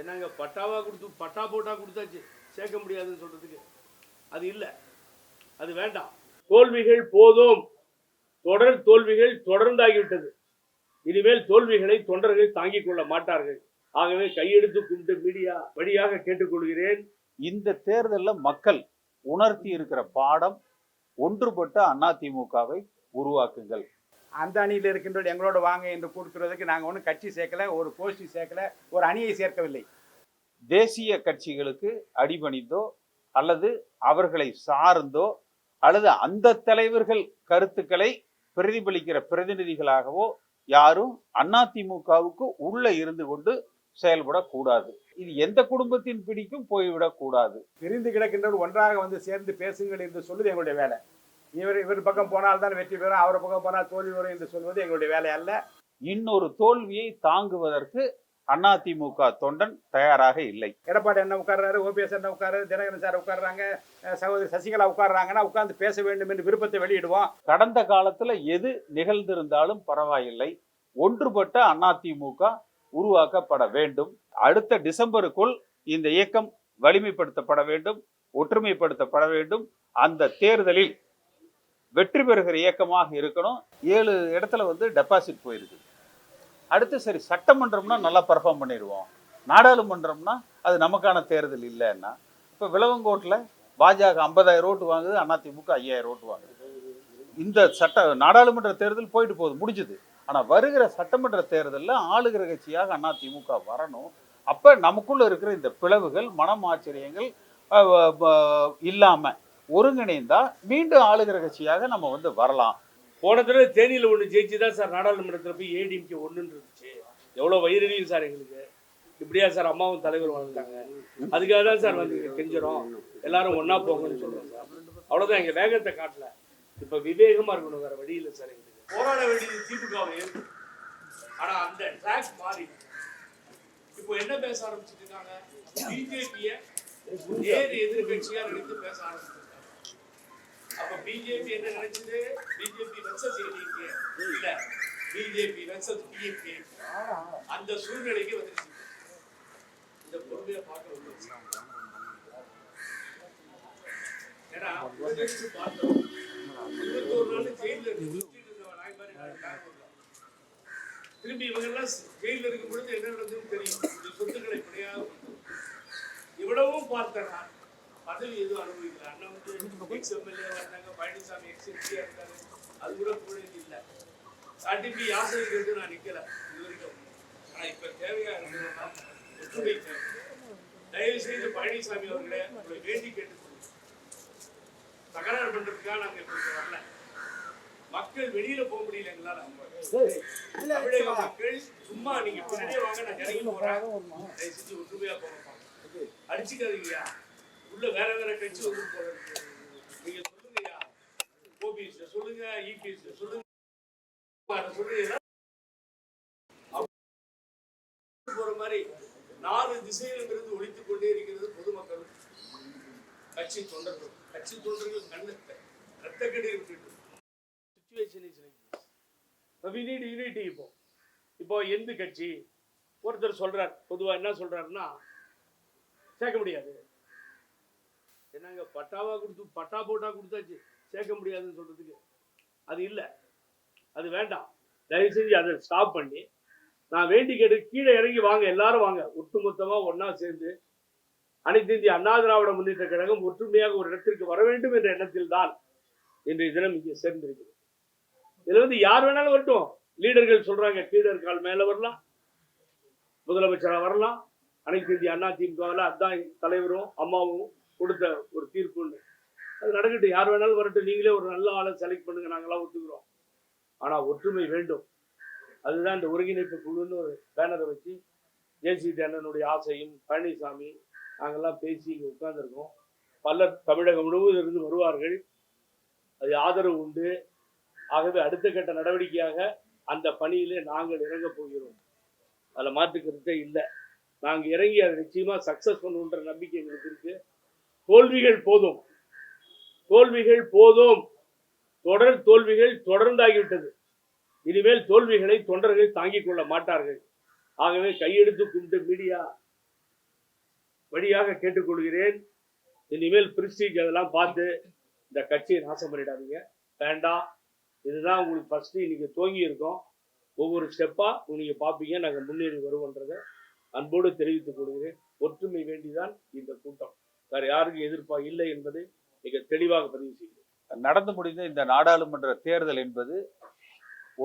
என்னங்க பட்டாவாக கொடுத்து பட்டா போட்டா கொடுத்தாச்சு. சேர்க்க முடியாதுன்னு சொல்றதுக்கு. அது இல்லை. அது வேண்டாம். தோல்விகள் போதும். தொடர் தோல்விகள் தொடர்ந்தாகிவிட்டது. இனிமேல் தோல்விகளை தொண்டர்கள் தாங்கிக் கொள்ள மாட்டார்கள். ஆகவே கையெடுத்து கும்பிட்டு மீடியா வழியாக கேட்டுக்கொள்கிறேன். இந்த தேர்தலில் மக்கள் உணர்த்தி இருக்கிற பாடம் ஒன்றுபட்ட அதிமுகவை உருவாக்குங்கள். அந்த அணியில் இருக்கின்ற எங்களோட வாங்க என்று கொடுக்கிறதுக்கு நாங்கள் ஒன்றும் கட்சி சேர்க்கல ஒரு கோஷ்டி சேர்க்கல ஒரு அணியை சேர்க்கவில்லை. தேசிய கட்சிகளுக்கு அடிபணிந்தோ அல்லது அவர்களை சார்ந்தோ அல்லது அந்த தலைவர்கள் கருத்துக்களை பிரதிபலிக்கிற பிரதிநிதிகளாகவோ யாரும் அதிமுகவுக்கு உள்ள இருந்து கொண்டு செயல்படக்கூடாது. இது எந்த குடும்பத்தின் பிடிக்கும் போய்விடக் கூடாது பிரிந்து கிடக்கின்றவர் ஒன்றாக வந்து சேர்ந்து பேசுங்கள் என்று சொல்வது எங்களுடைய வேலை. இவர் இவர் பக்கம் போனால் தான் வெற்றி பெறும் அவர் பக்கம் போனால் தோல்வி வரும் என்று சொல்வது எங்களுடைய வேலை அல்ல. இன்னொரு தோல்வியை தாங்குவதற்கு அதிமுக தொண்டன் தயாராக இல்லை. எடப்பாடி என்ன உட்கார்றாரு ஓபிஎஸ் என்ன உட்காரு தினகரன் சார் உட்கார்றாங்க சகோதரி சசிகலா உட்கார்றாங்கன்னா உட்கார்ந்து பேச வேண்டும் என்று விருப்பத்தை வெளியிடுவோம். கடந்த காலத்துல எது நிகழ்ந்திருந்தாலும் பரவாயில்லை. ஒன்றுபட்ட அதிமுக உருவாக்கப்பட வேண்டும். அடுத்த டிசம்பருக்குள் இந்த இயக்கம் வலிமைப்படுத்தப்பட வேண்டும் ஒற்றுமைப்படுத்தப்பட வேண்டும். அந்த தேர்தலில் வெற்றி பெறுகிற இயக்கமாக இருக்கணும். ஏழு இடத்துல வந்து டெபாசிட் போயிருக்கு. அடுத்து சரி சட்டமன்றம்னா நல்லா பர்ஃபார்ம் பண்ணிடுவோம். நாடாளுமன்றம்னா அது நமக்கான தேர்தல் இல்லைன்னா இப்போ விளவங்கோட்டில் பாஜக ஐம்பதாயிரம் ஓட்டு வாங்குது அதிமுக ஐயாயிரம் ஓட்டு வாங்குது. இந்த சட்ட நாடாளுமன்ற தேர்தல் போயிட்டு போகுது முடிஞ்சுது. ஆனால் வருகிற சட்டமன்ற தேர்தலில் ஆளுகிற கட்சியாக அதிமுக வரணும். அப்போ நமக்குள்ளே இருக்கிற இந்த பிளவுகள் மனமாச்சரியங்கள் ஆச்சரியங்கள் இல்லாமல் ஒருங்கிணைந்தா மீண்டும் ஆளுகிற கட்சியாக நம்ம வந்து வரலாம். போன தடவை தேனியில் ஒன்று ஜெயிச்சு தான் சார் நாடாளுமன்றத்தில் போய் ஏடிஎம்கே ஒன்றுன்னு இருந்துச்சு. எவ்வளோ வயிறறியும் சார் எங்களுக்கு. இப்படியா சார் அம்மாவும் தலைவர் வாழ்ந்தாங்க அதுக்காக தான் சார் வந்து இங்க கெஞ்சுறோம். எல்லாரும் ஒன்றா போங்கன்னு சொல்கிறோம் சார். அவ்வளோதான் எங்கள் வேகத்தை காட்டல. இப்போ விவேகமாக இருக்கணும் வேற வழி இல்லை சார் எங்களுக்கு. போராட வேண்டியது திமுகவை ஆனால் அந்த ட்ராக் மாறி. இப்போ என்ன பேச ஆரம்பிச்சிட்டு இருக்காங்க? பிஜேபியை நேர் எதிர்கட்சியாக நினைத்து பேச ஆரம்பிச்சிருக்காங்க அப்ப பிஜேபி என்ன நினைச்சது? பிஜேபி வெர்சஸ் ஏடிஎம்கே இல்ல பிஜேபி வச்சது பிஎம்கே அந்த சூழ்நிலைக்கு வந்துருச்சு. இந்த பொறுமையை பார்க்க வந்துருச்சு ஏன்னா பார்த்தோம். இருபத்தோரு நாள் ஜெயில மாதிரி திரும்பி இவங்க எல்லாம் ஜெயில இருக்கும் பொழுது என்ன நடந்ததுன்னு தெரியும். இந்த சொத்துக்களை கிடையாது இவ்வளவும் பார்த்தேன் நான். பதவி எதுவும் அனுபவிக்கல. அண்ணன் வந்து எக்ஸ் எம்எல்ஏ வந்தாங்க பழனிசாமி எக்ஸ் எம்பியா இருக்காரு அது கூட கூட இல்லை. சாட்டிபி யாசகம் நான் நிக்கல. இது வரைக்கும். ஆனா இப்ப தேவையா இருக்கிறதா ஒற்றுமை தேவை. தயவு செய்து பழனிசாமி அவர்களே உங்களை வேண்டி கேட்டு தகராறு பண்றதுக்காக நாங்க இப்ப வரல. மக்கள் வெளியில போக முடியல எங்களால. தமிழக மக்கள் சும்மா நீங்க பின்னாடியே வாங்க நான் இறங்கி போறேன். தயவு செஞ்சு ஒற்றுமையா போகப்பா அடிச்சுக்காதீங்கய்யா. உள்ள வேற வேற கட்சி வந்து போறது. நீங்க சொல்லுங்கய்யா. ஓபிஎஸ் சொல்லுங்க இபிஎஸ் சொல்லுங்க. சொல்லுங்க போற மாதிரி நாலு திசையிலிருந்து ஒழித்துக் கொண்டே இருக்கிறது பொதுமக்கள். கட்சி தொண்டர்கள். கட்சி தொண்டர்கள் கண்ணத்தை ரத்த கடி விட்டுட்டு. சுச்சுவேஷன் இஸ் லைக் யூனிட்டி இப்போ இப்போ. எந்த கட்சி? ஒருத்தர் சொல்றார் பொதுவா என்ன சொல்றாருன்னா சேர்க்க முடியாது. என்னங்க பட்டாவா கொடுத்து பட்டா போட்டா கொடுத்தாச்சு. சேர்க்க முடியாதுன்னு சொல்றதுக்கு. அது இல்லை. அது வேண்டாம். தயவு செஞ்சு அதை ஸ்டாப் பண்ணி நான் வேண்டி கேட்டு கீழே இறங்கி வாங்க எல்லாரும் வாங்க. ஒட்டுமொத்தமாக ஒன்றா சேர்ந்து அனைத்து இந்திய அண்ணா திராவிட முன்னேற்ற கழகம் ஒற்றுமையாக ஒரு இடத்திற்கு வர வேண்டும் என்ற எண்ணத்தில் தான் இன்றைய தினம் இங்கே சேர்ந்திருக்கிறது. இதுல வந்து யார் வேணாலும் வரட்டும். லீடர்கள் சொல்றாங்க கீழர் கால் மேல வரலாம். முதலமைச்சராக வரலாம். அனைத்து இந்திய அண்ணா திமுகவில் அதான் தலைவரும் அம்மாவும் கொடுத்த ஒரு தீர்ப்புன்னு அது நடக்கட்டும். யார் வேணாலும் வரட்டும். நீங்களே ஒரு நல்ல ஆளை செலக்ட் பண்ணுங்க. நாங்களாம் ஒத்துக்கிறோம். ஆனால் ஒற்றுமை வேண்டும். அதுதான் இந்த ஒருங்கிணைப்பு குழுன்னு ஒரு பேனரை வச்சு ஜேசி அண்ணனுடைய ஆசையும் பழனிசாமி நாங்கள்லாம் பேசி இங்கே உட்கார்ந்துருக்கோம். பலர் தமிழகம் முழுவதும் இருந்து வருவார்கள். அது ஆதரவு உண்டு. ஆகவே அடுத்த கட்ட நடவடிக்கையாக அந்த பணியிலே நாங்கள் இறங்க போகிறோம். அதில் மாற்றுக்கிறதே இல்லை. நாங்கள் இறங்கி அதை நிச்சயமாக சக்ஸஸ் பண்ணுன்ற நம்பிக்கை எங்களுக்கு இருக்குது தோல்விகள் போதும். தோல்விகள் போதும். தொடர் தோல்விகள் தொடர்ந்தாகிவிட்டது. இனிமேல் தோல்விகளை தொண்டர்கள் தாங்கிக் கொள்ள மாட்டார்கள். ஆகவே கையெடுத்து கும்பிட்டு மீடியா வழியாக கேட்டுக்கொள்கிறேன். இனிமேல் பிரிஸ்டீஜ் அதெல்லாம் பார்த்து இந்த கட்சியை நாசம் பண்ணிடாதீங்க. வேண்டாம் இதுதான் உங்களுக்கு ஃபர்ஸ்ட் இன்னைக்கு தோங்கி இருக்கோம். ஒவ்வொரு ஸ்டெப்பா நீங்கள் பார்ப்பீங்க. நாங்கள் முன்னேறி வருவோன்றதை அன்போடு தெரிவித்துக் கொள்கிறேன். ஒற்றுமை வேண்டிதான் இந்த கூட்டம். வேற யாருக்கும் எதிர்ப்பா இல்லை என்பதை மிக தெளிவாக பதிவு செய்கிறேன் நடந்து முடிந்த இந்த நாடாளுமன்ற தேர்தல் என்பது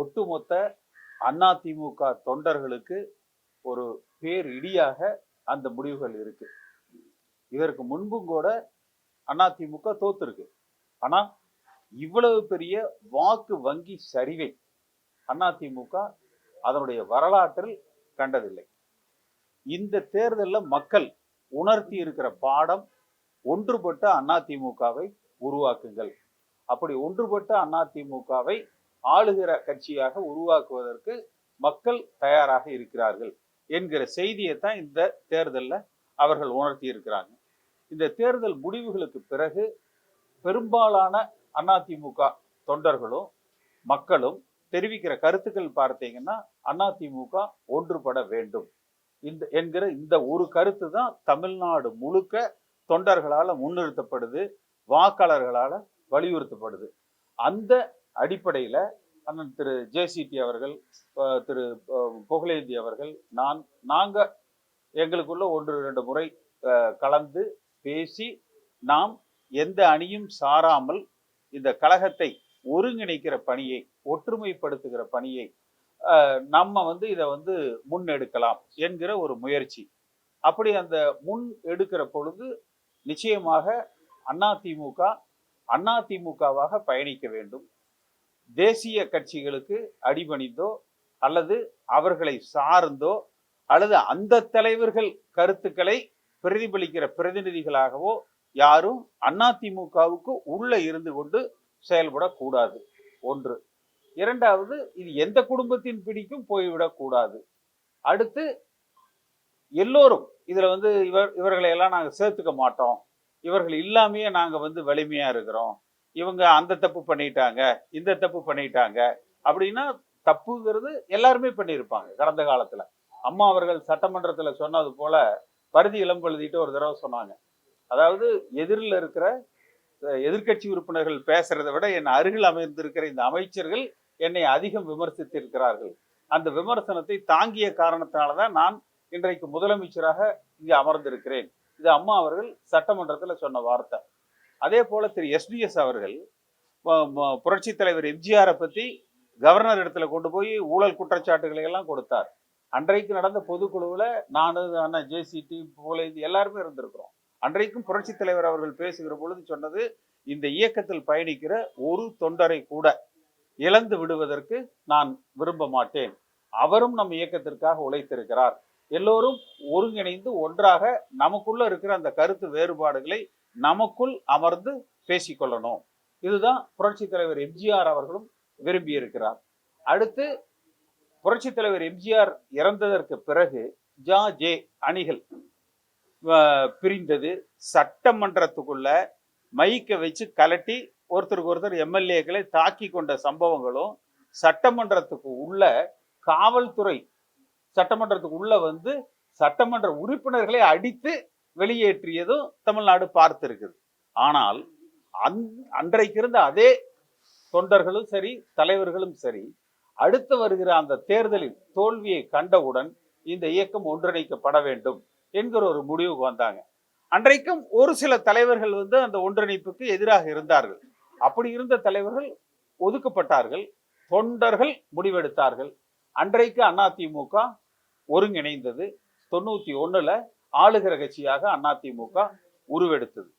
ஒட்டுமொத்த அதிமுக தொண்டர்களுக்கு ஒரு பேர் இடியாக அந்த முடிவுகள் இருக்கு. இதற்கு முன்பும் கூட அதிமுக தோத்துருக்கு. ஆனா இவ்வளவு பெரிய வாக்கு வங்கி சரிவை அதிமுக அதனுடைய வரலாற்றில் கண்டதில்லை. இந்த தேர்தலில் மக்கள் உணர்த்தி இருக்கிற பாடம் ஒன்றுபட்ட அதிமுகவை உருவாக்குங்கள். அப்படி ஒன்றுபட்ட அதிமுகவை ஆளுகிற கட்சியாக உருவாக்குவதற்கு மக்கள் தயாராக இருக்கிறார்கள் என்கிற செய்தியை தான் இந்த தேர்தலில் அவர்கள் உணர்த்தி இருக்கிறாங்க இந்த தேர்தல் முடிவுகளுக்கு பிறகு பெரும்பாலான அதிமுக தொண்டர்களும் மக்களும் தெரிவிக்கிற கருத்துக்கள் பார்த்தீங்கன்னா அதிமுக ஒன்றுபட வேண்டும். இந்த என்கிற இந்த ஒரு கருத்து தான் தமிழ்நாடு முழுக்க தொண்டர்களால் முன்னிறுத்தப்படுது வாக்காளர்களால் வலியுறுத்தப்படுது. அந்த அடிப்படையில் அண்ணன் திரு ஜேசிபி அவர்கள் திரு புகழேந்தி அவர்கள் நான் நாங்கள் எங்களுக்குள்ள ஒன்று ரெண்டு முறை கலந்து பேசி நாம் எந்த அணியும் சாராமல் இந்த கழகத்தை ஒருங்கிணைக்கிற பணியை ஒற்றுமைப்படுத்துகிற பணியை நம்ம வந்து இதை வந்து முன்னெடுக்கலாம் என்கிற ஒரு முயற்சி. அப்படி அந்த முன் எடுக்கிற பொழுது நிச்சயமாக அதிமுக அதிமுகவாக பயணிக்க வேண்டும். தேசிய கட்சிகளுக்கு அடிபணிந்தோ அல்லது அவர்களை சார்ந்தோ அல்லது அந்த தலைவர்கள் கருத்துக்களை பிரதிபலிக்கிற பிரதிநிதிகளாகவோ யாரும் அதிமுகவுக்கு உள்ளே இருந்து கொண்டு செயல்படக்கூடாது ஒன்று. இரண்டாவது இது எந்த குடும்பத்தின் பிடிக்கும் போய்விடக்கூடாது அடுத்து எல்லோரும் இதில் வந்து இவர் இவர்களை எல்லாம் நாங்கள் சேர்த்துக்க மாட்டோம். இவர்கள் இல்லாமையே நாங்கள் வந்து வலிமையாக இருக்கிறோம். இவங்க அந்த தப்பு பண்ணிட்டாங்க இந்த தப்பு பண்ணிட்டாங்க அப்படின்னா தப்புங்கிறது எல்லாருமே பண்ணியிருப்பாங்க கடந்த காலத்தில். அம்மா அவர்கள் சட்டமன்றத்தில் சொன்னது போல பருதி இளம் எழுதிட்டு ஒரு தடவை சொன்னாங்க. அதாவது எதிரில் இருக்கிற எதிர்கட்சி எதிர்க்கட்சி உறுப்பினர்கள் பேசுறதை விட என் அருகில் அமைந்திருக்கிற இந்த அமைச்சர்கள் என்னை அதிகம் விமர்சித்திருக்கிறார்கள். அந்த விமர்சனத்தை தாங்கிய காரணத்தினாலதான் நான் இன்றைக்கு முதலமைச்சராக இங்கு அமர்ந்திருக்கிறேன். இது அம்மா அவர்கள் சட்டமன்றத்தில் சொன்ன வார்த்தை. அதே போல திரு எஸ்டிஎஸ் அவர்கள் புரட்சி தலைவர் எம்ஜிஆரை பத்தி கவர்னர் இடத்துல கொண்டு போய் ஊழல் குற்றச்சாட்டுகளை எல்லாம் கொடுத்தார். அன்றைக்கு நடந்த பொதுக்குழுவில் நான் அண்ணன் ஜேசிடி புகழேந்தி எல்லாருமே இருந்திருக்கிறோம். அன்றைக்கும் புரட்சித் தலைவர் அவர்கள் பேசுகிற பொழுது சொன்னது இந்த இயக்கத்தில் பயணிக்கிற ஒரு தொண்டரை கூட இழந்து விடுவதற்கு நான் விரும்ப மாட்டேன். அவரும் நம் இயக்கத்திற்காக உழைத்திருக்கிறார். எல்லோரும் ஒருங்கிணைந்து ஒன்றாக நமக்குள்ள இருக்கிற அந்த கருத்து வேறுபாடுகளை நமக்குள் அமர்ந்து பேசிக்கொள்ளணும். இதுதான் புரட்சி தலைவர் எம்ஜிஆர் அவர்களும் விரும்பி இருக்கிறார் அடுத்து புரட்சி தலைவர் எம்ஜிஆர் இறந்ததற்கு பிறகு ஜா. ஜே. அணிகள் பிரிந்தது. சட்டமன்றத்துக்குள்ள மைக்கை வச்சு கலட்டி ஒருத்தருக்கு ஒருத்தர் எம்எல்ஏக்களை தாக்கி கொண்ட சம்பவங்களும் சட்டமன்றத்துக்கு உள்ள காவல்துறை சட்டமன்றத்துக்கு உள்ள வந்து சட்டமன்ற உறுப்பினர்களை அடித்து வெளியேற்றியதும் தமிழ்நாடு பார்த்திருக்குது. ஆனால் அந் அன்றைக்கு இருந்த அதே தொண்டர்களும் சரி தலைவர்களும் சரி அடுத்து வருகிற அந்த தேர்தலில் தோல்வியை கண்டவுடன் இந்த இயக்கம் ஒன்றிணைக்கப்பட வேண்டும் என்கிற ஒரு முடிவுக்கு வந்தாங்க. அன்றைக்கும் ஒரு சில தலைவர்கள் வந்து அந்த ஒன்றிணைப்புக்கு எதிராக இருந்தார்கள். அப்படி இருந்த தலைவர்கள் ஒதுக்கப்பட்டார்கள் தொண்டர்கள் முடிவெடுத்தார்கள். அன்றைக்கு அதிமுக ஒருங்கிணைந்தது. தொண்ணூத்தி ஒண்ணுல ஆளுகிற கட்சியாக அதிமுக உருவெடுத்தது.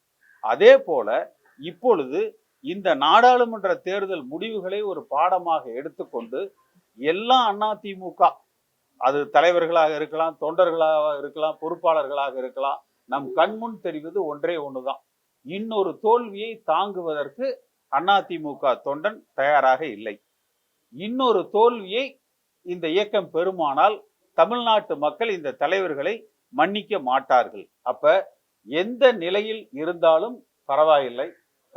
அதே போல இப்பொழுது இந்த நாடாளுமன்ற தேர்தல் முடிவுகளை ஒரு பாடமாக எடுத்துக்கொண்டு எல்லா அதிமுக அது தலைவர்களாக இருக்கலாம் தொண்டர்களாக இருக்கலாம் பொறுப்பாளர்களாக இருக்கலாம் நம் கண்முன் தெரிவது ஒன்றே ஒன்றுதான் இன்னொரு தோல்வியை தாங்குவதற்கு அதிமுக தொண்டன் தயாராக இல்லை. இன்னொரு தோல்வியை இந்த இயக்கம் பெருமானால் தமிழ்நாட்டு மக்கள் இந்த தலைவர்களை மன்னிக்க மாட்டார்கள். அப்ப எந்த நிலையில் இருந்தாலும் பரவாயில்லை.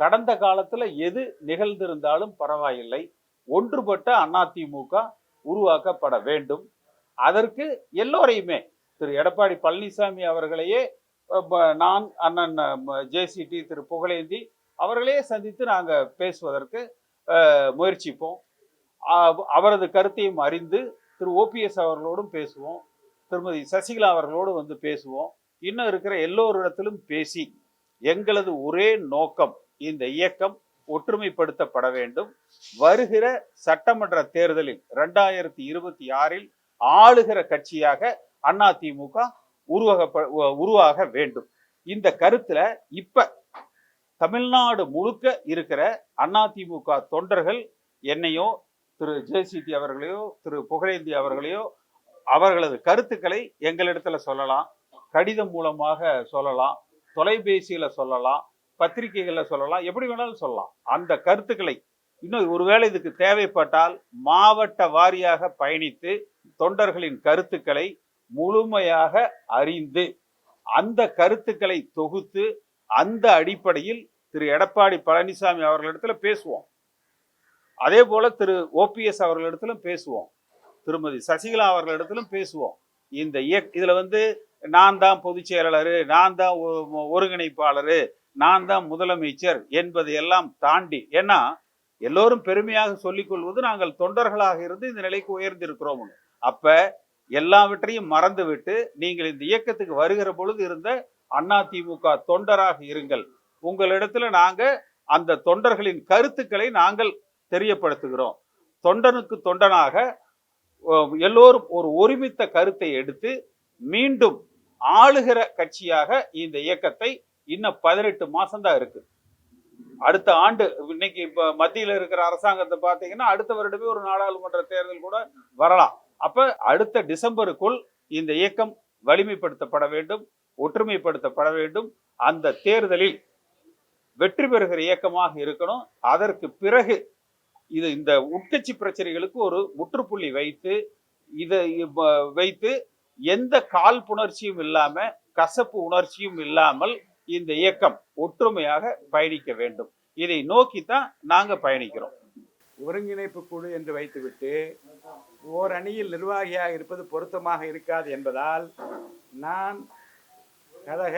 கடந்த காலத்துல எது நிகழ்ந்திருந்தாலும் பரவாயில்லை. ஒன்றுபட்ட அதிமுக உருவாக்கப்பட வேண்டும். அதற்கு எல்லோரையுமே திரு. எடப்பாடி பழனிசாமி அவர்களையே நான் அண்ணன் ஜேசிடி திரு. புகழேந்தி அவர்களே சந்தித்து நாங்கள் பேசுவதற்கு முயற்சிப்போம். அவரது கருத்தையும் அறிந்து திரு ஓபிஎஸ் அவர்களோடும் பேசுவோம். திருமதி சசிகலா அவர்களோடு வந்து பேசுவோம். இன்னும் இருக்கிற எல்லோரிடத்திலும் பேசி எங்களது ஒரே நோக்கம் இந்த இயக்கம் ஒற்றுமைப்படுத்தப்பட வேண்டும். வருகிற சட்டமன்ற தேர்தலில் ரெண்டாயிரத்தி இருபத்தி ஆறில் ஆளுகிற கட்சியாக அதிமுக உருவகப்ப உருவாக வேண்டும். இந்த கருத்துல இப்ப தமிழ்நாடு முழுக்க இருக்கிற அதிமுக தொண்டர்கள் என்னையோ திரு ஜேசிடி அவர்களையோ திரு புகழேந்தி அவர்களையோ அவர்களது கருத்துக்களை எங்களிடத்துல சொல்லலாம். கடிதம் மூலமாக சொல்லலாம். தொலைபேசியில சொல்லலாம். பத்திரிகைகளில் சொல்லலாம். எப்படி வேணாலும் சொல்லலாம். அந்த கருத்துக்களை இன்னும் ஒருவேளை இதுக்கு தேவைப்பட்டால் மாவட்ட வாரியாக பயணித்து தொண்டர்களின் கருத்துக்களை முழுமையாக அறிந்து அந்த கருத்துக்களை தொகுத்து அந்த அடிப்படையில் திரு எடப்பாடி பழனிசாமி அவர்களிடத்துல பேசுவோம். அதே போல திரு ஓபிஎஸ் அவர்களிடத்திலும் பேசுவோம். திருமதி சசிகலா அவர்களிடத்திலும் பேசுவோம். இந்த இயக் இதில் வந்து நான் தான் பொதுச் செயலாளர் நான் தான் ஒ- ஒருங்கிணைப்பாளர் நான் தான் முதலமைச்சர் என்பதை எல்லாம் தாண்டி ஏன்னா எல்லோரும் பெருமையாக சொல்லிக் கொள்வது நாங்கள் தொண்டர்களாக இருந்து இந்த நிலைக்கு உயர்ந்திருக்கிறோம். அப்ப எல்லாவற்றையும் மறந்துவிட்டு நீங்கள் இந்த இயக்கத்துக்கு வருகிற பொழுது இருந்த அதிமுக தொண்டராக இருங்கள். உங்களிடத்துல நாங்க அந்த தொண்டர்களின் கருத்துக்களை நாங்கள் தெரியப்படுத்துகிறோம். தொண்டனுக்கு தொண்டனாக எல்லோரும் ஒரு ஒருமித்த கருத்தை எடுத்து மீண்டும் ஆளுகிற கட்சியாக இந்த இயக்கத்தை இன்னும் பதினெட்டு மாசம்தான் இருக்கு. அடுத்த ஆண்டு இன்னைக்கு இப்ப மத்தியில் இருக்கிற அரசாங்கத்தை பார்த்தீங்கன்னா அடுத்த வருடமே ஒரு நாடாளுமன்ற தேர்தல் கூட வரலாம். அப்ப அடுத்த டிசம்பருக்குள் இந்த இயக்கம் வலிமைப்படுத்தப்பட வேண்டும் ஒற்றுமைப்படுத்தப்பட வேண்டும். அந்த தேர்தலில் வெற்றி பெறுகிற இயக்கமாக இருக்கணும். அதற்கு பிறகு இது இந்த உட்கட்சி பிரச்சனைகளுக்கு ஒரு முற்றுப்புள்ளி வைத்து இதை வைத்து எந்த காழ்ப்புணர்ச்சியும் இல்லாம கசப்பு உணர்ச்சியும் இல்லாமல் இந்த இயக்கம் ஒற்றுமையாக பயணிக்க வேண்டும். இதை நோக்கித்தான் நாங்க பயணிக்கிறோம். ஒருங்கிணைப்பு குழு என்று வைத்துவிட்டு ஓர் அணியில் நிர்வாகியாக இருப்பது பொருத்தமாக இருக்காது என்பதால் நான் கழக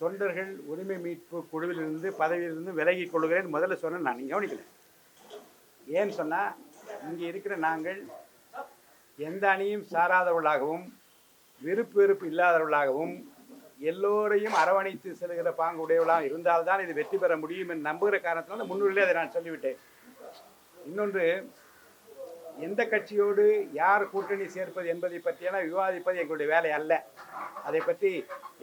தொண்டர்கள் உரிமை மீட்பு குழுவிலிருந்து பதவியிலிருந்து விலகிக் கொள்கிறேன். முதல்ல சொன்னேன் நான் நீங்க கவனிக்கல. ஏன்னு சொன்னால் இங்கே இருக்கிற நாங்கள் எந்த அணியும் சாராதவர்களாகவும் விருப்பு வெறுப்பு இல்லாதவர்களாகவும் எல்லோரையும் அரவணைத்து செல்கிற பாங்கு உடையவர்களாக இருந்தால்தான் இது வெற்றி பெற முடியும் என்று நம்புகிற காரணத்தினால முன்னுரிலே அதை நான் சொல்லிவிட்டேன். இன்னொன்று எந்த கட்சியோடு யார் கூட்டணி சேர்ப்பது என்பதை பற்றியெல்லாம் விவாதிப்பது எங்களுடைய வேலை அல்ல. அதை பற்றி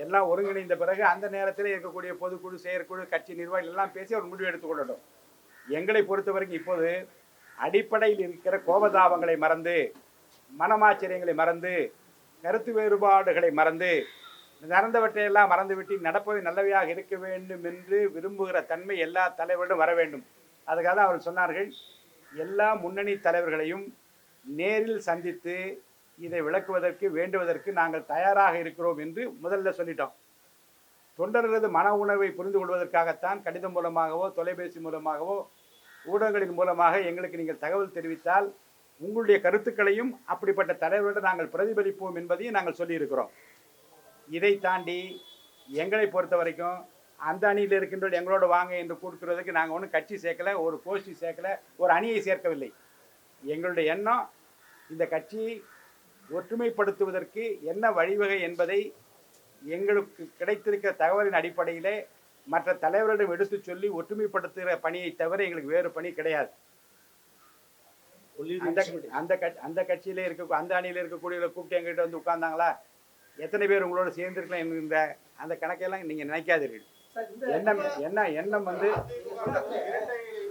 எல்லாம் ஒருங்கிணைந்த பிறகு அந்த நேரத்தில் இருக்கக்கூடிய பொதுக்குழு செயற்குழு கட்சி நிர்வாகிகள் எல்லாம் பேசி ஒரு முடிவு எடுத்துக்கொள்ளட்டும் எங்களை பொறுத்த வரைக்கும் இப்போது அடிப்படையில் இருக்கிற கோபதாபங்களை மறந்து மனமாச்சரியங்களை மறந்து கருத்து வேறுபாடுகளை மறந்து நடந்தவற்றையெல்லாம் மறந்துவிட்டு நடப்பது நல்லவையாக இருக்க வேண்டும் என்று விரும்புகிற தன்மை எல்லா தலைவர்களும் வர வேண்டும். அதுக்காக தான் அவர் சொன்னார்கள் எல்லா முன்னணி தலைவர்களையும் நேரில் சந்தித்து இதை விளக்குவதற்கு வேண்டுவதற்கு நாங்கள் தயாராக இருக்கிறோம் என்று முதல்ல சொல்லிட்டோம். தொண்டர்களது மன உணர்வை புரிந்து கொள்வதற்காகத்தான் கடிதம் மூலமாகவோ தொலைபேசி மூலமாகவோ ஊடகங்களின் மூலமாக எங்களுக்கு நீங்கள் தகவல் தெரிவித்தால் உங்களுடைய கருத்துக்களையும் அப்படிப்பட்ட தலைவர்களிடம் நாங்கள் பிரதிபலிப்போம் என்பதையும் நாங்கள் சொல்லியிருக்கிறோம். இதை தாண்டி எங்களை பொறுத்த வரைக்கும் அந்த அணியில் இருக்கின்றவர்கள் எங்களோட வாங்க என்று கூட்டுறதுக்கு நாங்கள் ஒன்றும் கட்சி சேர்க்கலை ஒரு கோஷ்டி சேர்க்கலை ஒரு அணியை சேர்க்கவில்லை. எங்களுடைய எண்ணம் இந்த கட்சியை ஒற்றுமைப்படுத்துவதற்கு என்ன வழிவகை என்பதை எங்களுக்கு கிடைத்திருக்கிற தகவலின் அடிப்படையிலே மற்ற தலைவரிடம் எடுத்து சொல்லி ஒற்றுமைப்படுத்துகிற பணியை தவிர எங்களுக்கு வேறு பணி கிடையாது அந்த அந்த அந்த கட்சியிலே இருக்க அந்த அணியில இருக்கக்கூடியவங்களை கூப்பிட்டு எங்கிட்ட வந்து உட்கார்ந்தாங்களா எத்தனை பேர் உங்களோட சேர்ந்திருக்கலாம் என்கின்ற அந்த கணக்கையெல்லாம் நீங்க நினைக்காதீர்கள் எண்ணம் என்ன எண்ணம் வந்து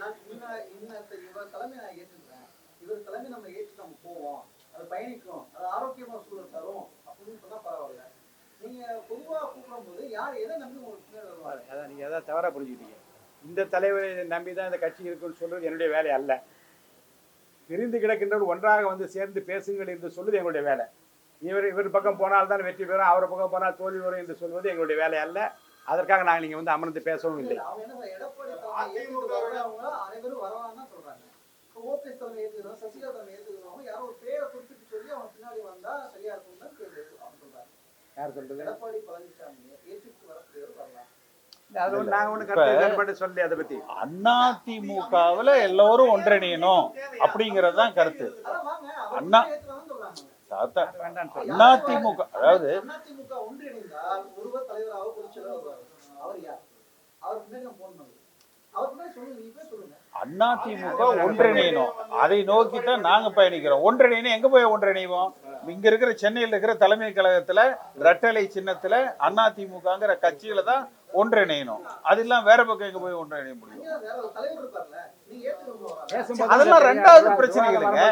நான் இன்ன- இன்னத்த இவர் தலைமை நான் ஏற்றுக்கிறேன். இவர் தலைமை நம்ம ஏற்று நம்ம போவோம் அது பயணிக்கும் அது ஆரோக்கியமான சூழல் தரும் அப்படின்னு சொன்னா பரவாயில்ல அதான் நீங்க எதாவது தவறா புரிஞ்சுக்கிட்டீங்க. இந்த தலைவரை நம்பி தான் இந்த கட்சி இருக்குன்னு சொல்றது என்னுடைய வேலை அல்ல. பிரிந்து கிடக்கின்றவர் ஒன்றாக வந்து சேர்ந்து பேசுங்கள் என்று சொல்வது எங்களுடைய வேலை. இவர் இவர் பக்கம் போனால் தான் வெற்றி பெறும் அவர் பக்கம் போனால் தோல்வி வரும் என்று சொல்வது எங்களுடைய வேலை அல்ல. அதற்காக நாங்கள் நீங்க வந்து அமர்ந்து பேசவும் இல்லை. ஓபிஎஸ் தலைமை ஏற்றுக்கிறோம் சசிகலா தலைமை ஏற்றுக்கிறவங்க யாரோ ஒரு பேரை குறிப்பிட்டு சொல்லி அவங்க பின்னாடி வந்தா சரியா இருக்கும் தான் கேள்வி அவங்க சொல்றாங்க யார் சொல்றது? எடப்பாடி பழனிசாமியை ஏற்றுட்டு வரக்கூடியவர் வரலாம். அதிமுகவுல எல்லோரும் ஒன்றிணையணும் அப்படிங்கிறது தான் கருத்து. அண்ணா- சாத்தா சொல்லி அதிமுக அதாவது அவர் சொல்லுங்க அதிமுக ஒன்றிணையணும். அதை நோக்கி தான் நாங்க பயணிக்கிறோம். ஒன்றிணையணும். எங்க போய் ஒன்றிணைவோம்? இங்க இருக்கிற சென்னையில் இருக்கிற தலைமை கழகத்துல ரெட்டலை சின்னத்துல அதிமுகங்கிற கட்சியில தான் ஒன்றிணையணும். அது இல்லாம வேற பக்கம் எங்க போய் ஒன்றிணைய முடியும்? அதெல்லாம். ரெண்டாவது பிரச்சனைகளுங்க.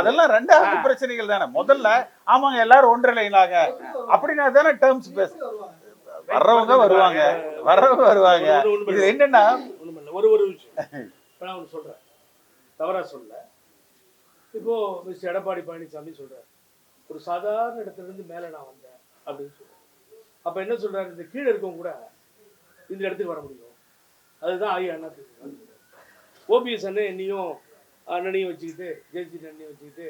அதெல்லாம் ரெண்டாவது பிரச்சனைகள் தானே. முதல்ல ஆமாங்க எல்லாரும் ஒன்றிணைனாங்க அப்படின்னா தானே டேர்ம்ஸ் பேச வர்றவங்க வருவாங்க. வர்றவங்க வருவாங்க. இது என்னன்னா. ஒரு ஒரு விஷயம். இப்போ நான் ஒன்று சொல்றேன் தவறாக சொல்ல இப்போ மிஸ்டர் எடப்பாடி பழனிசாமி சொல்கிறார் ஒரு சாதாரண இடத்துல இருந்து மேல நான் வந்தேன் அப்படின்னு சொல்கிறேன் அப்ப என்ன சொல்றாரு? இந்த கீழே இருக்கவங்க கூட இந்த இடத்துக்கு வர முடியும். அதுதான் ஐயா அண்ணா ஓபிஎஸ் அண்ணன் என்னையும் அண்ணனையும் வச்சுக்கிட்டு ஜெயஜி அண்ணையும் வச்சுக்கிட்டு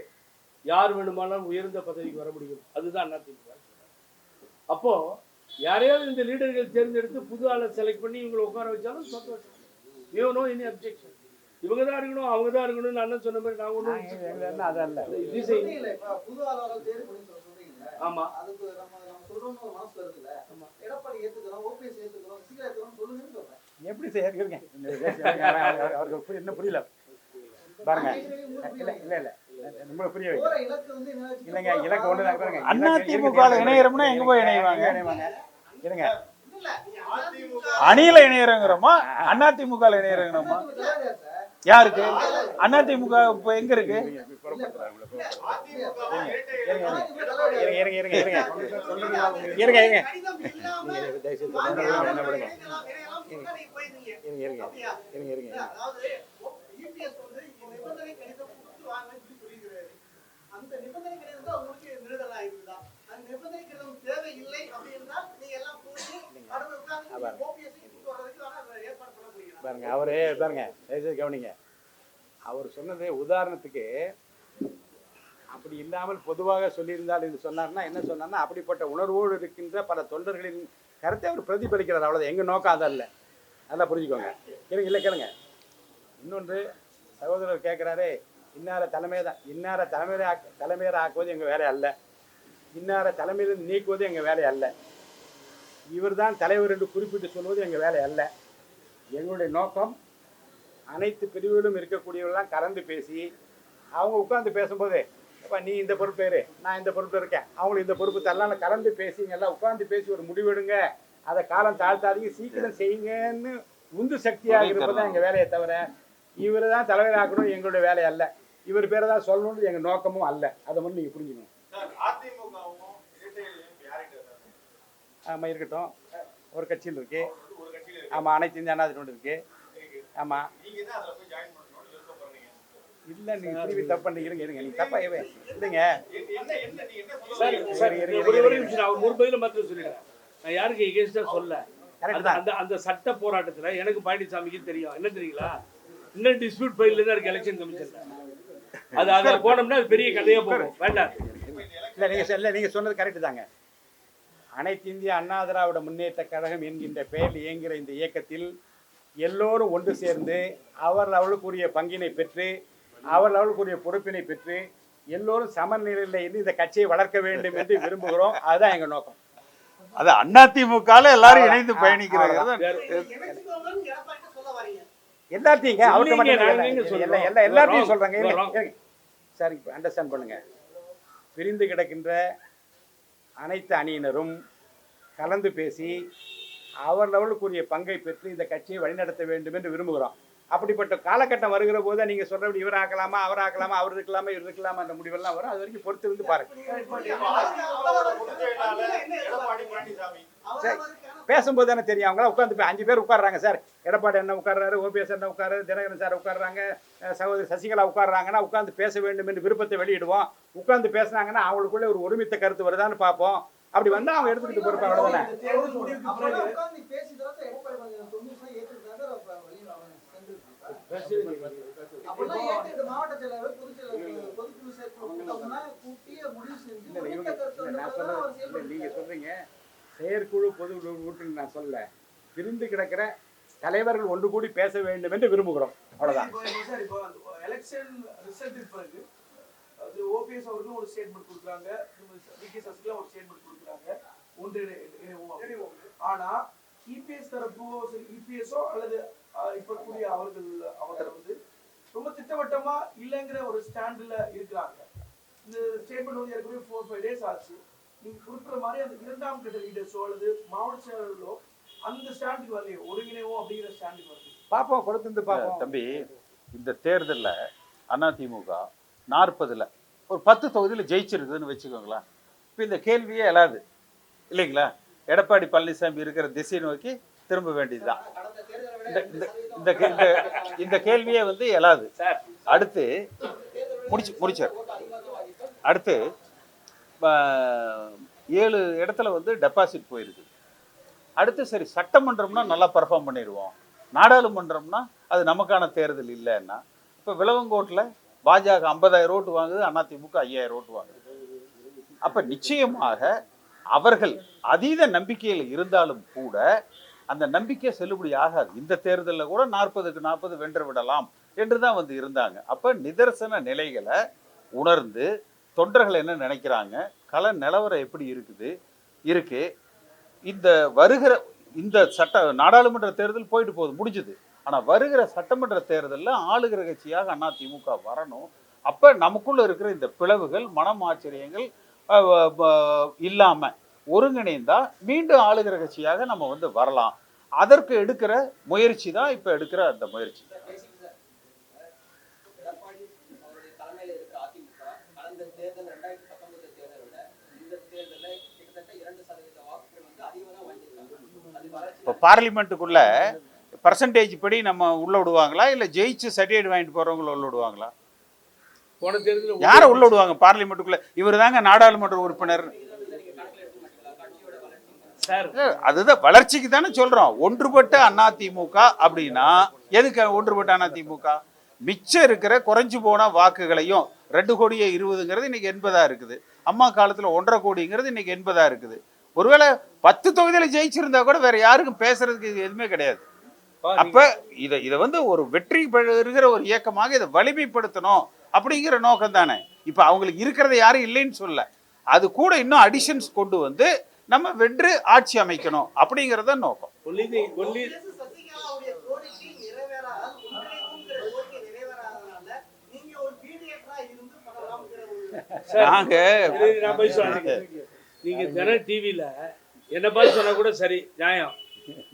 யார் வேணுமானாலும் உயர்ந்த பதவிக்கு வர முடியும். அதுதான் அண்ணா திமுக அப்போ யாரையாவது இந்த லீடர்கள் தேர்ந்தெடுத்து புது ஆளை செலக்ட் பண்ணி இவங்களை உட்கார வச்சாலும் சந்தோஷம். யூ நோ எனி அப்ஜெக்ஷன் இவங்க தான் இருக்கணும் அவங்க தான் இருக்கணும்னு அண்ணன் சொன்ன மாதிரி நான் ஒன்றும் அதல்ல சொன்னீங்கல்ல, இப்ப புது ஆளுநர் தேர்வு சொல்றீங்கல்ல, ஆமா. அதுக்கு நம்ம நம்ம சொல்றோம்னு ஒரு மனசுல இருக்குல்ல. எடப்பாடி ஏத்துக்கிறோம், சீக்கிரம் சொல்லுங்கன்னு சொல்றேன். எப்படி அவருக்கு புரியல. பாருங்க. இல்ல. இல்ல இல்ல. வச்சுக்க இல்லைங்க இலக்கு ஒன்று பாருங்க அண்ணா திமுக இணையறோம்னா எங்க போய் இணைவாங்க? இணைவாங்க இருங்க அணியில இணையறோங்கிறோமா? அதிமுக இணையறோங்கிறோமா? யாருக்கு? அதிமுக இப்ப எங்க இருக்கு? தேவையில்லை அப்படின்னா நீங்க எல்லாம் போய் அடுத்து உட்கார்ந்து OPS ஐ கூட்டு வர்றதுக்கு வேணா ஏற்பாடு பண்ண போறீங்களா? பாருங்க அவரே பாருங்க தயவுசெய்து கவனிங்க. அவர் சொன்னது உதாரணத்துக்கு அப்படி இல்லாமல் பொதுவாக சொல்லியிருந்தால் என்று சொன்னார்னா என்ன சொன்னார்னா அப்படிப்பட்ட உணர்வோடு இருக்கின்ற பல தொண்டர்களின் கருத்தை அவர் பிரதிபலிக்கிறார். அவ்வளோதான் எங்கள் நோக்கம் அதல்ல நல்லா புரிஞ்சுக்கோங்க. கேளுங்க இல்லை கேளுங்க. இன்னொன்று சகோதரர் கேட்குறாரு இன்னார தலைமை தான் இன்னார தலைமையில ஆக் தலைமையரை ஆக்குவது எங்கள் வேலை அல்ல. இன்னார தலைமையிலிருந்து நீக்குவது எங்கள் வேலை அல்ல. இவர்தான் தலைவர் என்று குறிப்பிட்டு சொல்வது எங்கள் வேலை அல்ல. எங்களுடைய நோக்கம் அனைத்து பிரிவுகளும் இருக்கக்கூடியவர்கள்லாம் கலந்து பேசி அவங்க உட்கார்ந்து பேசும்போது அப்பா நீ இந்த பொறுப்பு இரு நான் இந்த பொறுப்பு இருக்கேன். அவங்களுக்கு இந்த பொறுப்பு தரலாம். கலந்து பேசி எல்லாம் உட்கார்ந்து பேசி ஒரு முடிவெடுங்க அதை காலம் தாழ்த்தாதீங்க சீக்கிரம் செய்யுங்கன்னு உந்து சக்தியாக இருப்பதுதான் எங்க வேலையை தவிர இவரை தான் தலைவராக்கணும் எங்களுடைய வேலை அல்ல. இவர் பேரை தான் சொல்லணும்னு எங்க நோக்கமும் அல்ல. அதை மட்டும் நீங்க புரிஞ்சுக்கணும். ஆமா இருக்கட்டும். ஒரு கட்சியில் இருக்கு. ஆமா அனைத்து இந்திய அண்ணா திராவிட இருக்கு. ஆமா. இல்ல நீங்க திருப்பி தப்பு பண்ணி இருங்க இருங்க நீங்க தப்பா ஏவே. இல்லைங்க சரி சரி ஒரு ஒரு நிமிஷம் நான் ஒரு பதில மாத்திரம் சொல்லிடுறேன். நான் யாருக்கு எகேன்ஸ்டா சொல்ல அந்த அந்த சட்ட போராட்டத்துல எனக்கு பழனிசாமிக்கு தெரியும். என்ன தெரியுங்களா? இன்னும் டிஸ்பியூட் ஃபைல்ல தான் இருக்கு எலெக்ஷன் கமிஷன்ல அது அத போனோம்னா அது பெரிய கதையா போகும். வேண்டாம். இல்ல நீங்க சொ- இல்ல நீங்க சொன்னது கரெக்ட் தாங்க. அனைத்து இந்திய அண்ணா திராவிட முன்னேற்ற கழகம் என்கின்ற பெயரில் இயங்குகிற இந்த இயக்கத்தில் எல்லோரும் ஒன்று சேர்ந்து அவர் அவர்களுக்குரிய பங்கினை பெற்று அவர் அவர்களுக்குரிய பொறுப்பினை பெற்று எல்லோரும் சமநிலையில் இருந்து இந்த கட்சியை வளர்க்க வேண்டும் என்று விரும்புகிறோம். அதுதான் எங்க நோக்கம். அது அதிமுக எல்லாரும் இணைந்து வரீங்க. எல்லாத்தையும் அவருக்கு எல்லாத்தையும். சொல்றாங்க. சார் இப்போ அண்டர்ஸ்டாண்ட் பண்ணுங்க. பிரிந்து கிடக்கின்ற அனைத்து அணியினரும் கலந்து பேசி அவர் லெவலுக்குரிய பங்கை பெற்று இந்த கட்சியை வழிநடத்த வேண்டும் என்று விரும்புகிறோம். அப்படிப்பட்ட காலகட்டம் வருகிற போது நீங்க சொல்றபடி இவர் ஆக்கலாமா அவர் ஆக்கலாமா அவர் இருக்கலாமா இவர் இருக்கலாமா என்ற முடிவெல்லாம் வரும். அது வரைக்கும் பொறுத்து பாருங்கள் சரி. பேசும்போது தானே தெரியும். அவங்களாம் உட்காந்து அஞ்சு பேர் உட்கார்றாங்க சார். எடப்பாடி என்ன உட்கார்றாரு ஓபிஎஸ் என்ன உட்காரு தினகரன் சார் உட்கார்றாங்க சகோதரி சசிகலா உட்கார்றாங்கன்னா உட்காந்து பேச வேண்டும் என்று விருப்பத்தை வெளியிடுவோம். உட்காந்து பேசினாங்கன்னா அவங்களுக்குள்ளே ஒரு ஒருமித்த கருத்து வருதான்னு பார்ப்போம். அப்படி வந்தால் அவங்க எடுத்துக்கிட்டு பொறுப்பு நான் நீங்க சொல்றீங்க. செயற்குழு பொது உறுப்பினர் நான் சொல்ல விருந்து கிடக்கிற தலைவர்கள் ஒன்று கூடி பேச வேண்டும் என்று விரும்புகிறோம். அவ்வளவுதான். இப்போ அந்த எலெக்ஷன் ரிசல்ட்டுக்கு பிறகு அது ஓபிஎஸ் அவர்களும் ஒரு ஸ்டேட்மெண்ட் கொடுக்குறாங்க விகே சசிகலா ஒரு ஸ்டேட்மெண்ட் கொடுக்குறாங்க ஒன்று இணைவோம். ஆனா இபிஎஸ் தரப்போ சரி இபிஎஸ்ஓ அல்லது அஹ், இப்ப கூடிய அவர்கள் அவங்க வந்து ரொம்ப திட்டவட்டமா இல்லைங்கிற ஒரு ஸ்டாண்டில் இருக்கிறாங்க. இந்த ஸ்டேட்மெண்ட் வந்து ஏற்கனவே ஃபோர் ஃபைவ் டேஸ் ஆச்சு. நீங்க குறிப்பிட்ட மாதிரி அந்த இரண்டாம் கட்ட லீடர்ஸோ அல்லது மாவட்ட செயலர்களோ அந்த ஸ்டாண்டுக்கு வரலையோ ஒருங்கிணைவோம் அப்படிங்கிற ஸ்டாண்டுக்கு வரலையோ. பாப்போம் பொறுத்திருந்து பாப்போம். தம்பி இந்த தேர்தல்ல அதிமுக நாற்பதுல ஒரு பத்து தொகுதியில் ஜெயிச்சிருக்குதுன்னு வச்சுக்கோங்களேன். இப்போ இந்த கேள்வியே எழாது. இல்லைங்களா? எடப்பாடி பழனிசாமி இருக்கிற திசை நோக்கி திரும்ப வேண்டியதுதான். இந்த இந்த இந்த இந்த இந்த கேள்வியே வந்து எழாது. சார். அடுத்து முடிச்சு முடிச்சார். அடுத்து ஏழு இடத்துல வந்து டெபாசிட் போயிருக்கு அடுத்து சரி சட்டமன்றம்னா நல்லா பர்ஃபார்ம் பண்ணிடுவோம். நாடாளுமன்றம்னா அது நமக்கான தேர்தல் இல்லைன்னா இப்போ விளவங்கோட்டில் பாஜக ஐம்பதாயிரம் ஓட்டு வாங்குது அதிமுக ஐயாயிரம் ஓட்டு வாங்குது. அப்போ நிச்சயமாக அவர்கள் அதீத நம்பிக்கையில் இருந்தாலும் கூட அந்த நம்பிக்கை செல்லுபடி ஆகாது. இந்த தேர்தலில் கூட நாற்பதுக்கு நாற்பது வென்று விடலாம் என்று தான் வந்து இருந்தாங்க. அப்போ நிதர்சன நிலைகளை உணர்ந்து தொண்டர்கள் என்ன நினைக்கிறாங்க? கள நிலவரம் எப்படி இருக்குது? இருக்கு. இந்த வருகிற இந்த சட்ட நாடாளுமன்ற தேர்தல் போயிட்டு போகுது முடிஞ்சுது. ஆனால் வருகிற சட்டமன்ற தேர்தலில் ஆளுகிற கட்சியாக அதிமுக வரணும். அப்போ நமக்குள்ளே இருக்கிற இந்த பிளவுகள் மனம் ஆச்சரியங்கள் இல்லாமல் ஒருங்கிணைந்தா மீண்டும் ஆளுகிற கட்சியாக நம்ம வந்து வரலாம். அதற்கு எடுக்கிற முயற்சி தான் இப்போ எடுக்கிற அந்த முயற்சி பேசிக் சார் எடப்பாடி அவருடைய தலைமையில் இருக்கிற அதிமுக கடந்த தேர்தல் ரெண்டாயிரத்தி பத்தொன்பது தேர்தலை விட இந்த தேர்தலில் கிட்டத்தட்ட இரண்டு சதவீத வாக்குகள் வந்து அதிகமாக தான் வாங்கியிருக்காங்க அது வளர்ச்சி இப்போ பார்லிமெண்ட்டுக்குள்ள பர்சன்டேஜ் படி நம்ம உள்ள விடுவாங்களா? இல்லை ஜெயிச்சு சர்டிஃபிகேட் வாங்கிட்டு போறவங்கள உள்ள விடுவாங்களா? போன தேர்தலில் யாரை உள்ள விடுவாங்க பார்லிமெண்ட்டுக்குள்ள? இவர் தாங்க நாடாளுமன்ற உறுப்பினர். அதுதான் வளர்ச்சிக்கு தானே சொல்றோம். ஒன்றுபட்ட அதிமுக அப்படின்னா எதுக்கு ஒன்றுபட்ட அதிமுக? மிச்சம் இருக்கிற குறைஞ்சு போன வாக்குகளையும் ரெண்டு கோடியே இருபதுங்கிறது இன்னைக்கு எண்பதா இருக்குது. அம்மா காலத்துல ஒன்றரை கோடிங்கிறது இன்னைக்கு எண்பதா இருக்குது. ஒருவேளை பத்து தொகுதியில ஜெயிச்சிருந்தா கூட வேற யாருக்கும் பேசுறதுக்கு இது எதுவுமே கிடையாது. அப்ப இதை இதை வந்து ஒரு வெற்றி பெறுகிற ஒரு இயக்கமாக இதை வலிமைப்படுத்தணும் அப்படிங்கிற நோக்கம் தானே. இப்ப அவங்களுக்கு இருக்கிறத யாரும் இல்லைன்னு சொல்ல அது கூட இன்னும் அடிஷன்ஸ் கொண்டு வந்து நம்ம வென்று ஆட்சி அமைக்கணும் அப்படிங்கறத நோக்கம். நீங்க ஒரு மீடியேட்டரா இருந்து பண்ணலாம்ங்கிற ஒரு நாங்க இது நான் போய் சொல்றேன். நீங்க தின டிவியில என்ன பார்த்து சொன்னா கூட சரி நியாயம்.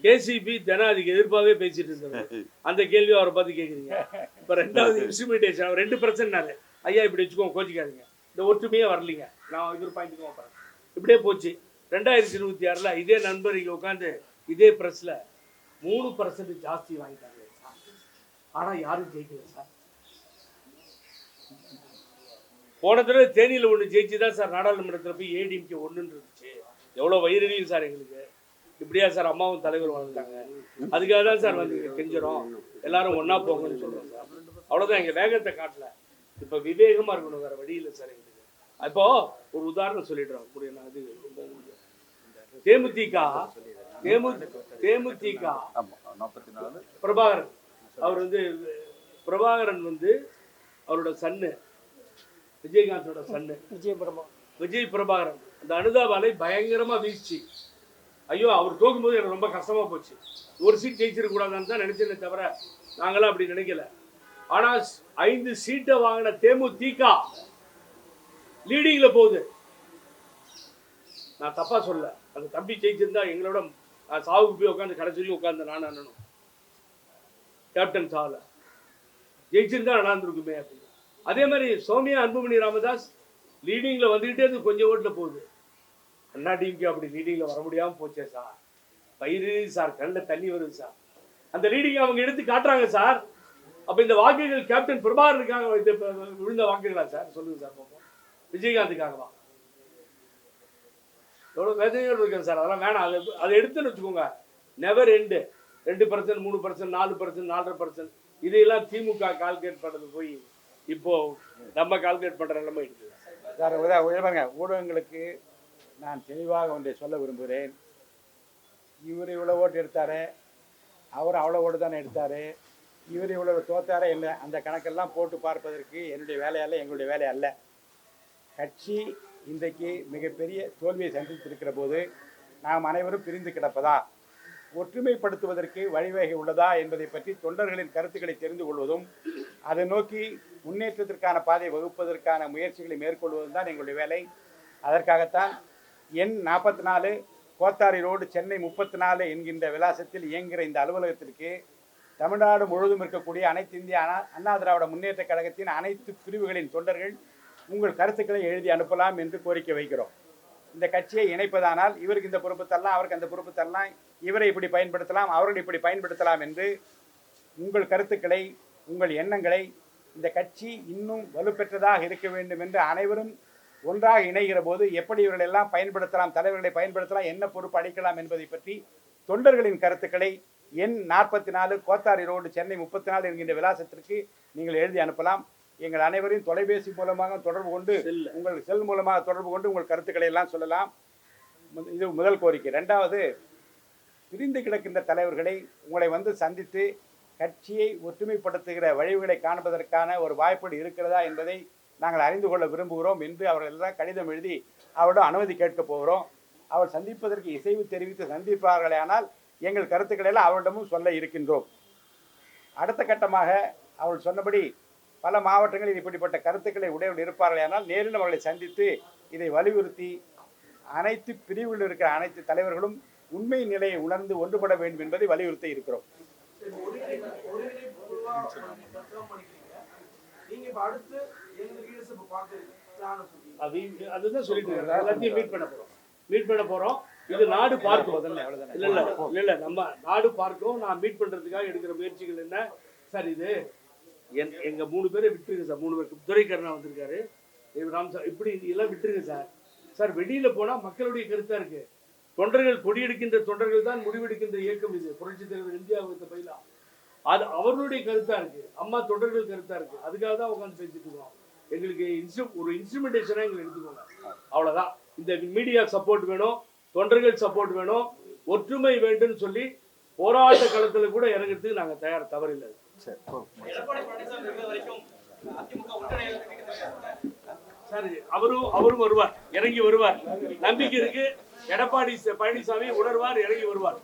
கேசிபி ஜனாதிக்கு எதிர்ப்பாகவே பேசிட்டு இருந்தவர் அந்த கேள்வி அவரை பார்த்து கேக்குறீங்க. இப்ப ரெண்டாவது இன்ஸ்ட்ருமெண்டேஷன் ரெண்டு பர்சன்ட்னாரு ஐயா இப்படி வச்சுக்கோங்க கோச்சிக்காதீங்க. இந்த ஒற்றுமையே வரலீங்க. நான் இவர் பாயிண்ட்டுக்கு போறேன். இப்படியே போச்சு. ரெண்டாயிரத்தி இருபத்தி ஆறுல இதே நண்பர் இங்க உட்காந்து இதே பிரஸ்ல மூணு பர்சன்ட் ஜாஸ்தி வாங்கிட்டாங்க ஆனா யாரும் ஜெயிக்கல சார். போன தடவை தேனியில் ஒன்று ஜெயிச்சு தான் சார் நாடாளுமன்றத்தில் போய் ஏடிஎம்கே ஒன்றுன்னு இருந்துச்சு. எவ்வளோ வயிறுலையும் சார் எங்களுக்கு? இப்படியா சார் அம்மாவும் தலைவர் வாழ்ந்தாங்க அதுக்காக தான் சார் வந்து இங்க கெஞ்சுறோம். எல்லாரும் ஒன்றா போங்கன்னு சொல்கிறோம் சார். அவ்வளோதான் எங்கள் வேகத்தை காட்டல. இப்போ விவேகமாக இருக்கணும் வேறு வழி இல்லை சார் எங்களுக்கு. அப்போ ஒரு உதாரணம் சொல்லிடுறோம் முடியும் நான் முடியும். தேமுதிக தேமு தேமுதிக பிரபாகரன். அவர் வந்து பிரபாகரன் வந்து அவரோட சன்னு விஜயகாந்தோட சன்னு. விஜய் பிரபா விஜய் பிரபாகரன் அந்த அனுதாப அலை பயங்கரமாக வீழ்ச்சி. ஐயோ அவர் தோக்கும்போது எனக்கு ரொம்ப கஷ்டமா போச்சு. ஒரு சீட் ஜெயிச்சிருக்கூடாதான்னு தான் நினைச்சேனே தவிர நாங்களாம் அப்படி நினைக்கல. ஆனால் ஐந்து சீட்டை வாங்கின தேமுதிக லீடிங்கில் போகுது. நான் தப்பாக சொல்ல அந்த தம்பி ஜெயிச்சிருந்தா எங்களோட நான் சாவுக்கு போய் உட்காந்து கடைசி உட்காந்து நான் அண்ணனும். கேப்டன் சாவில். ஜெயிச்சிருந்தா நல்லா இருந்திருக்குமே அப்படின்னு. அதே மாதிரி சோமியா அன்புமணி ராமதாஸ் லீடிங்கில் வந்துக்கிட்டே இருந்து கொஞ்சம் ஓட்டில் போகுது. அண்ணா டிஎம்கே அப்படி லீடிங்ல வர முடியாமல் போச்சே சார். பயிறு சார் கண்ணில் தண்ணி வருது சார். அந்த லீடிங் அவங்க எடுத்து காட்டுறாங்க சார். அப்போ இந்த வாக்குகள் கேப்டன் பிரபாகருக்காக இது விழுந்த வாக்குகளா சார்? சொல்லுங்க சார் பார்ப்போம். விஜயகாந்துக்காகவா எவ்வளோ வேதனையோடு இருக்கேன் சார் அதெல்லாம் வேணாம். அதை அதை எடுத்துன்னு வச்சுக்கோங்க. நெவர் எண்டு ரெண்டு பர்சன்ட் மூணு பர்சன்ட் நாலு பர்சன்ட் நாலரை பர்சன்ட் இதையெல்லாம் திமுக கால்குலேட் பண்ணது போய் இப்போ நம்ம கால்குலேட் பண்ணுற நிலைமை இருக்குது சார். பாருங்க ஊடகங்களுக்கு நான் தெளிவாக ஒன்றை சொல்ல விரும்புகிறேன். இவர் இவ்வளோ ஓட்டு எடுத்தார். அவர் அவ்வளோ ஓட்டு தானே எடுத்தார். இவர் இவ்வளோ தோத்தார இல்லை அந்த கணக்கெல்லாம் போட்டு பார்ப்பதற்கு என்னுடைய வேலையல்ல எங்களுடைய வேலை அல்ல. கட்சி இன்றைக்கு மிகப்பெரிய தோல்வியை சந்தித்திருக்கிற போது நாம் அனைவரும் பிரிந்து கிடப்பதா? ஒற்றுமைப்படுத்துவதற்கு வழிவகை உள்ளதா என்பதை பற்றி தொண்டர்களின் கருத்துக்களை தெரிந்து கொள்வதும் அதை நோக்கி முன்னேற்றத்திற்கான பாதையை வகுப்பதற்கான முயற்சிகளை மேற்கொள்வதும் தான் எங்களுடைய வேலை. அதற்காகத்தான் எண் நாற்பத்தி நாலு கோத்தாரி ரோடு சென்னை முப்பத்தி நாலு என்கின்ற விலாசத்தில் இயங்குகிற இந்த அலுவலகத்திற்கு தமிழ்நாடு முழுவதும் இருக்கக்கூடிய அனைத்து இந்திய அண்ணா திராவிட முன்னேற்ற கழகத்தின் அனைத்து பிரிவுகளின் தொண்டர்கள் உங்கள் கருத்துக்களை எழுதி அனுப்பலாம் என்று கோரிக்கை வைக்கிறோம். இந்த கட்சியை இணைப்பதானால் இவருக்கு இந்த பொறுப்பு தரலாம் அவருக்கு அந்த பொறுப்பு தரலாம் இவரை இப்படி பயன்படுத்தலாம் அவர்கள் இப்படி பயன்படுத்தலாம் என்று உங்கள் கருத்துக்களை உங்கள் எண்ணங்களை இந்த கட்சி இன்னும் வலுப்பெற்றதாக இருக்க வேண்டும் என்று அனைவரும் ஒன்றாக இணைகிற போது எப்படி இவர்கள் எல்லாம் பயன்படுத்தலாம் தலைவர்களை பயன்படுத்தலாம் என்ன பொறுப்பு அளிக்கலாம் என்பதை பற்றி தொண்டர்களின் கருத்துக்களை எண் நாற்பத்தி நாலு கோத்தாரி ரோடு சென்னை முப்பத்தி நாலு என்கின்ற விலாசத்திற்கு நீங்கள் எழுதி அனுப்பலாம். எங்கள் அனைவரையும் தொலைபேசி மூலமாக தொடர்பு கொண்டு. உங்கள் செல் மூலமாக தொடர்பு கொண்டு உங்கள் கருத்துக்களை எல்லாம் சொல்லலாம். இது முதல் கோரிக்கை. ரெண்டாவது பிரிந்து கிடக்கின்ற தலைவர்களை உங்களை வந்து சந்தித்து கட்சியை ஒற்றுமைப்படுத்துகிற வழிவுகளை காண்பதற்கான ஒரு வாய்ப்பு இருக்கிறதா என்பதை நாங்கள் அறிந்து கொள்ள விரும்புகிறோம் என்று அவர்கள் எல்லாம் கடிதம் எழுதி அவரிடம் அனுமதி கேட்க போகிறோம். அவர் சந்திப்பதற்கு இசைவு தெரிவித்து சந்திப்பார்களே ஆனால் எங்கள் கருத்துக்களை எல்லாம் அவரிடமும் சொல்ல இருக்கின்றோம். அடுத்த கட்டமாக அவள் சொன்னபடி பல மாவட்டங்களில் இப்படிப்பட்ட கருத்துக்களை உடையவர்கள் இருப்பார்களே ஆனால் நேரில் அவர்களை சந்தித்து இதை வலியுறுத்தி அனைத்து பிரிவில் இருக்கிற அனைத்து தலைவர்களும் உண்மை நிலையை உணர்ந்து ஒன்றுபட வேண்டும் என்பதை வலியுறுத்தி இருக்கிறோம். நீங்க அடுத்து பார்க்க. அது அதுதான் சொல்லிட்டு இருக்கேன். எல்லாத்தையும் மீட் பண்ண போறோம். மீட் பண்ண போறோம். இது நாடு பார்க்கும். இல்ல இல்ல இல்ல இல்ல. நம்ம நாடு பார்க்கும். நான் மீட் பண்றதுக்காக எடுக்கிற முயற்சிகள் என்ன? சார் இது என் எங்க மூணு பேரை விட்டுருங்க சார். மூணு பேர். துரைக்கருணா வந்திருக்காரு. ராம் சார் இப்படி எல்லாம் விட்டுருங்க சார். சார் வெளியில போனா மக்களுடைய கருத்தா இருக்கு. தொண்டர்கள் கொடியெடுக்கின்ற தொண்டர்கள் தான் முடிவெடுக்கின்ற இயக்கம் இது. புரட்சி தலைவர் இந்தியா வைத்த பயிலா. அது அவர்களுடைய கருத்தா இருக்கு. அம்மா தொண்டர்கள் கருத்தா இருக்கு. அதுக்காக தான் உட்காந்து பேசிட்டு இருக்கோம். எங்களுக்கு இன்ஸ்ட்ரு ஒரு இன்ஸ்ட்ருமெண்டேஷனா எங்களுக்கு எடுத்துக்கோங்க. அவ்வளவுதான். இந்த மீடியா சப்போர்ட் வேணும் தொண்டர்கள் சப்போர்ட் வேணும் ஒற்றுமை வேண்டும்னு சொல்லி போராட்ட களத்துல கூட இறங்குறதுக்கு நாங்க தயார் தவறில்லை. சார் அவரும் அவரும் வருவார் இறங்கி வருவார். நம்பிக்கை இருக்கு. எடப்பாடி பழனிசாமி உணர்வார் இறங்கி வருவார்.